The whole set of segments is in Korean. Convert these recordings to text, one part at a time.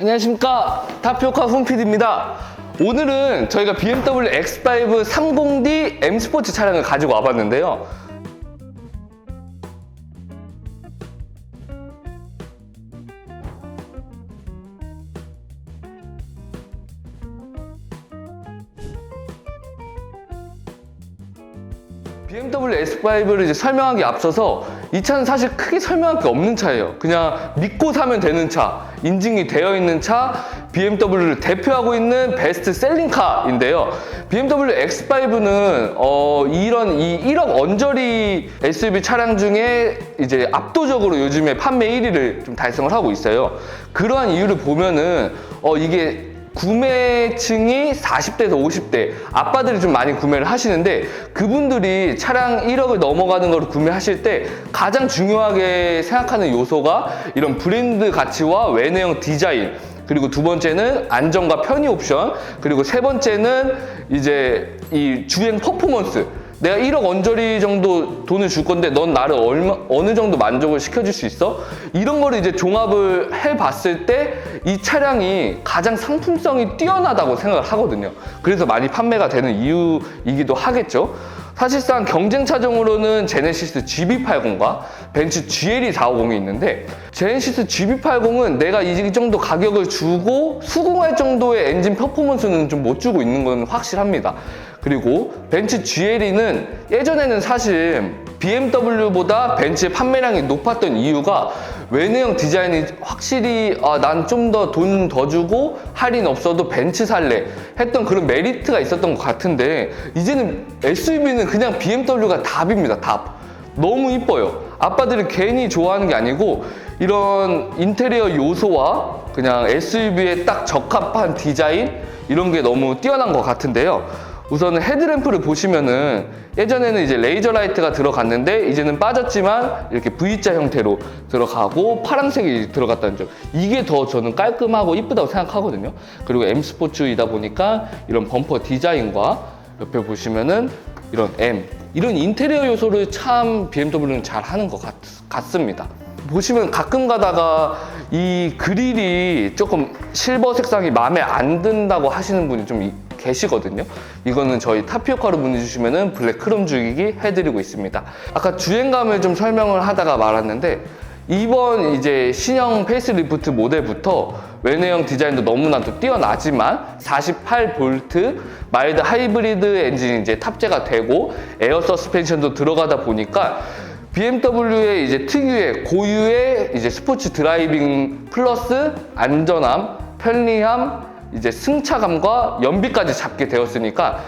안녕하십니까. 타피오카 홈피디입니다. 오늘은 저희가 BMW X5 30D M 스포츠 차량을 가지고 와봤는데요. BMW S5를 이제 설명하기 앞서서 이 차는 사실 크게 설명할 게 없는 차예요. 그냥 믿고 사면 되는 차, 인증이 되어 있는 차, BMW를 대표하고 있는 베스트 셀링카인데요. BMW X5는 어, 이런 이 1억 언저리 SUV 차량 중에 이제 압도적으로 요즘에 판매 1위를 좀 달성을 하고 있어요. 그러한 이유를 보면은 어, 이게 구매층이 40대에서 50대. 아빠들이 좀 많이 구매를 하시는데 그분들이 차량 1억을 넘어가는 걸 구매하실 때 가장 중요하게 생각하는 요소가 이런 브랜드 가치와 외내형 디자인 그리고 두 번째는 안정과 편의 옵션 그리고 세 번째는 이제 이 주행 퍼포먼스 내가 1억 언저리 정도 돈을 줄 건데 넌 나를 얼마, 어느 정도 만족을 시켜줄 수 있어? 이런 거를 이제 종합을 해봤을 때 이 차량이 가장 상품성이 뛰어나다고 생각을 하거든요. 그래서 많이 판매가 되는 이유이기도 하겠죠. 사실상 경쟁 차종으로는 제네시스 GB80과 벤츠 GLE450이 있는데 제네시스 GB80은 내가 이 정도 가격을 주고 수긍할 정도의 엔진 퍼포먼스는 좀 못 주고 있는 건 확실합니다. 그리고 벤츠 GLE는 예전에는 사실 BMW보다 벤츠의 판매량이 높았던 이유가 외내형 디자인이 확실히 아, 난 좀 더 돈 더 주고 할인 없어도 벤츠 살래 했던 그런 메리트가 있었던 것 같은데 이제는 SUV는 그냥 BMW가 답입니다 답. 너무 이뻐요. 아빠들이 괜히 좋아하는 게 아니고 이런 인테리어 요소와 그냥 SUV에 딱 적합한 디자인 이런 게 너무 뛰어난 것 같은데요 우선은 헤드램프를 보시면은 예전에는 이제 레이저 라이트가 들어갔는데 이제는 빠졌지만 이렇게 V자 형태로 들어가고 파란색이 들어갔다는 점. 이게 더 저는 깔끔하고 이쁘다고 생각하거든요. 그리고 M 스포츠이다 보니까 이런 범퍼 디자인과 옆에 보시면은 이런 M. 이런 인테리어 요소를 참 BMW는 잘 하는 것 같, 같습니다. 보시면 가끔 가다가 이 그릴이 조금 실버 색상이 마음에 안 든다고 하시는 분이 좀 이- 계시거든요. 이거는 저희 타피오카로 문의 주시면은 블랙 크롬 주기기 해드리고 있습니다. 아까 주행감을 좀 설명을 하다가 말았는데 이번 이제 신형 페이스리프트 모델부터 외내형 디자인도 너무나도 뛰어나지만 48V 마일드 하이브리드 엔진이 이제 탑재가 되고 에어 서스펜션도 들어가다 보니까 BMW의 이제 특유의 고유의 이제 스포츠 드라이빙 플러스 안전함, 편리함, 이제 승차감과 연비까지 잡게 되었으니까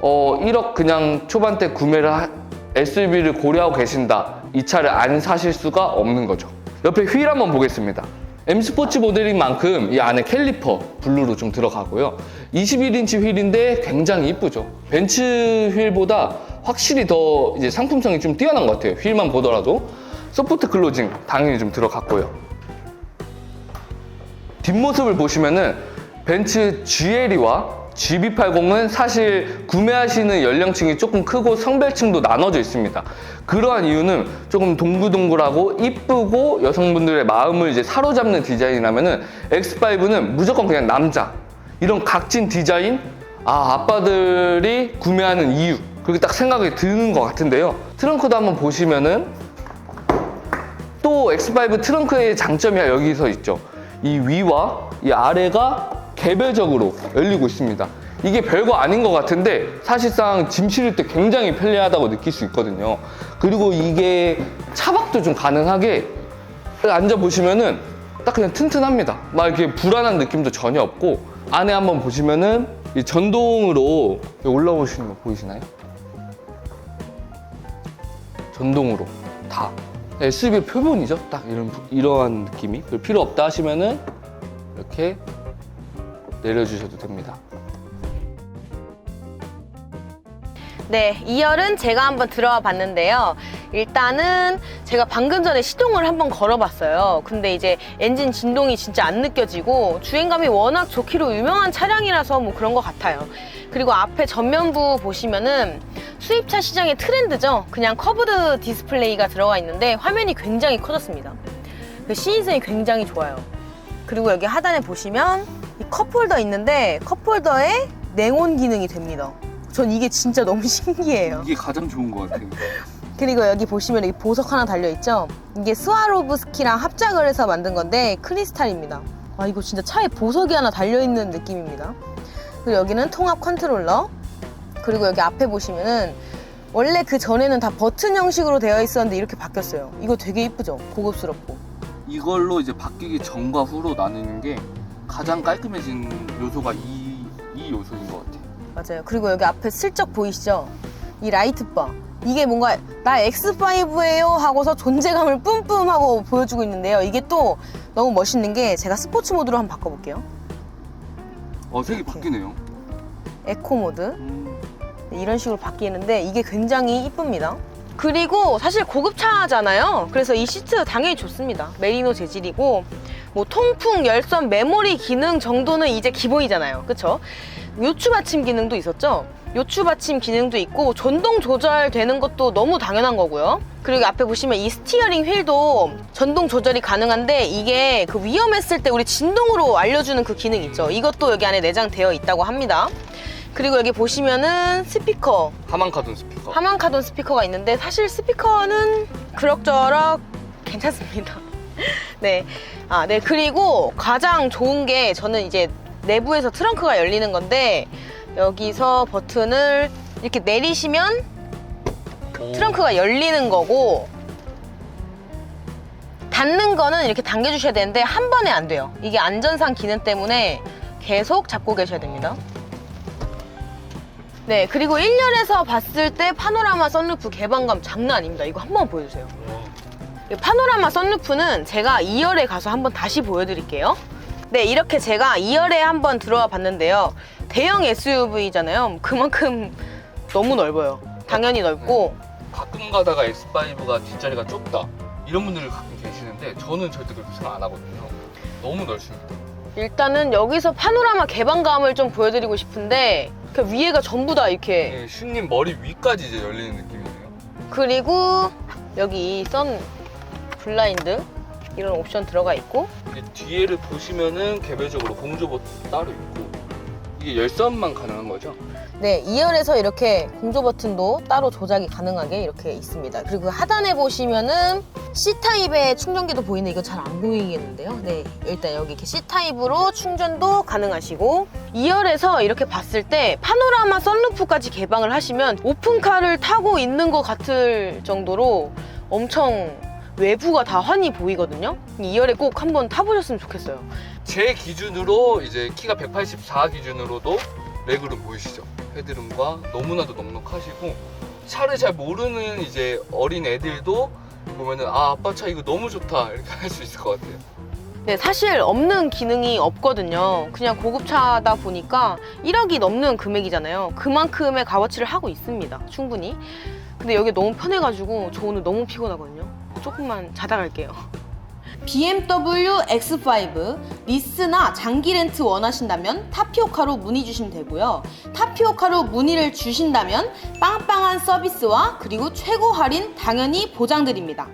어 1억 그냥 초반대 구매를 하- SUV를 고려하고 계신다. 이 차를 안 사실 수가 없는 거죠. 옆에 휠 한번 보겠습니다. M 스포츠 모델인 만큼 이 안에 캘리퍼 블루로 좀 들어가고요. 21인치 휠인데 굉장히 이쁘죠. 벤츠 휠보다 확실히 더 이제 상품성이 좀 뛰어난 것 같아요. 휠만 보더라도 소프트 클로징 당연히 좀 들어갔고요. 뒷모습을 보시면은 벤츠 GLE와 GB80은 사실 구매하시는 연령층이 조금 크고 성별층도 나눠져 있습니다. 그러한 이유는 조금 동글동글하고 이쁘고 여성분들의 마음을 이제 사로잡는 디자인이라면은 X5는 무조건 그냥 남자. 이런 각진 디자인, 아, 아빠들이 구매하는 이유. 그렇게 딱 생각이 드는 것 같은데요. 트렁크도 한번 보시면은 또 X5 트렁크의 장점이 여기서 있죠. 이 위와 이 아래가 개별적으로 열리고 있습니다. 이게 별거 아닌 것 같은데 사실상 짐 실을 때 굉장히 편리하다고 느낄 수 있거든요. 그리고 이게 차박도 좀 가능하게 앉아 보시면은 딱 그냥 튼튼합니다. 막 이렇게 불안한 느낌도 전혀 없고 안에 한번 보시면은 이 전동으로 올라오시는 거 보이시나요? 전동으로 다 SUV 표본이죠. 딱 이런 이러한 느낌이 필요 없다 하시면은 이렇게 내려주셔도 됩니다. 네, 2열은 제가 한번 들어와 봤는데요. 일단은 제가 방금 전에 시동을 한번 걸어봤어요. 근데 이제 엔진 진동이 진짜 안 느껴지고 주행감이 워낙 좋기로 유명한 차량이라서 뭐 그런 것 같아요. 그리고 앞에 전면부 보시면은 수입차 시장의 트렌드죠. 그냥 커브드 디스플레이가 들어가 있는데 화면이 굉장히 커졌습니다. 그 시인성이 굉장히 좋아요. 그리고 여기 하단에 보시면 이 컵홀더 있는데 컵홀더에 냉온 기능이 됩니다. 전 이게 진짜 너무 신기해요. 이게 가장 좋은 것 같아요. 그리고 여기 보시면 여기 보석 하나 달려 있죠? 이게 스와로브스키랑 합작을 해서 만든 건데 크리스탈입니다. 아, 이거 진짜 차에 보석이 하나 달려 있는 느낌입니다. 그리고 여기는 통합 컨트롤러. 그리고 여기 앞에 보시면은 원래 그 전에는 다 버튼 형식으로 되어 있었는데 이렇게 바뀌었어요. 이거 되게 이쁘죠? 고급스럽고. 이걸로 이제 바뀌기 전과 후로 나누는 게 가장 깔끔해진 요소가 이, 이 요소인 것 같아요. 맞아요. 그리고 여기 앞에 슬쩍 보이시죠? 이 라이트 바. 이게 뭔가 나 X5예요 하고서 존재감을 뿜뿜하고 보여주고 있는데요. 이게 또 너무 멋있는 게 제가 스포츠 모드로 한번 바꿔볼게요. 어, 색이 바뀌네요. 에코 모드. 음, 네, 이런 식으로 바뀌는데 이게 굉장히 이쁩니다. 그리고 사실 고급차잖아요. 그래서 이 시트 당연히 좋습니다. 메리노 재질이고 뭐 통풍, 열선, 메모리 기능 정도는 이제 기본이잖아요. 그쵸? 요추 받침 기능도 있었죠? 요추 받침 기능도 있고 전동 조절되는 것도 너무 당연한 거고요. 그리고 앞에 보시면 이 스티어링 휠도 전동 조절이 가능한데 이게 그 위험했을 때 우리 진동으로 알려주는 그 기능 있죠. 이것도 여기 안에 내장되어 있다고 합니다. 그리고 여기 보시면은 스피커 하만카돈 스피커. 하만카돈 스피커가 있는데 사실 스피커는 그럭저럭 괜찮습니다. 네. 아, 네. 그리고 가장 좋은 게 저는 이제 내부에서 트렁크가 열리는 건데 여기서 버튼을 이렇게 내리시면 오. 트렁크가 열리는 거고 닫는 거는 이렇게 당겨주셔야 되는데 한 번에 안 돼요. 이게 안전상 기능 때문에 계속 잡고 계셔야 됩니다. 네, 그리고 1열에서 봤을 때 파노라마 썬루프 개방감 장난 아닙니다. 이거 한번 보여주세요. 이 파노라마 썬루프는 제가 2열에 가서 한번 다시 보여드릴게요. 네, 이렇게 제가 2열에 한번 들어와 봤는데요. 대형 SUV잖아요. 그만큼 너무 넓어요. 당연히 넓고 가끔 가다가 S5가 뒷자리가 좁다. 이런 분들 가끔 계시는데 저는 절대 그렇게 생각 안 하거든요. 너무 넓습니다. 일단은 여기서 파노라마 개방감을 좀 보여드리고 싶은데 그 위에가 전부 다 이렇게 네, 슈님 머리 위까지 이제 열리는 느낌이네요. 그리고 여기 선 블라인드? 이런 옵션 들어가 있고. 이게 뒤에를 보시면은 개별적으로 공조 버튼 따로 있고. 이게 열선만 가능한 거죠? 네 2열에서 이렇게 공조 버튼도 따로 조작이 가능하게 이렇게 있습니다. 그리고 하단에 보시면은 C타입의 충전기도 보이는데 이거 잘안 보이겠는데요? 네 일단 여기 이렇게 C타입으로 충전도 가능하시고. 2열에서 이렇게 봤을 때 파노라마 썬루프까지 개방을 하시면 오픈카를 타고 있는 것 같을 정도로 엄청 외부가 다 환히 보이거든요 2열에 꼭 한번 타보셨으면 좋겠어요 제 기준으로 이제 키가 184 기준으로도 레그룸 보이시죠? 헤드룸과 너무나도 넉넉하시고 차를 잘 모르는 이제 어린 애들도 보면은 아 아빠 차 이거 너무 좋다 이렇게 할 수 있을 것 같아요. 네, 사실 없는 기능이 없거든요. 그냥 고급차다 보니까 1억이 넘는 금액이잖아요. 그만큼의 값어치를 하고 있습니다. 충분히. 근데 여기 너무 편해가지고 저 오늘 너무 피곤하거든요. 조금만 자다 갈게요. BMW X5 리스나 장기 렌트 원하신다면 타피오카로 문의 주시면 되고요. 타피오카로 문의를 주신다면 빵빵한 서비스와 그리고 최고 할인 당연히 보장드립니다.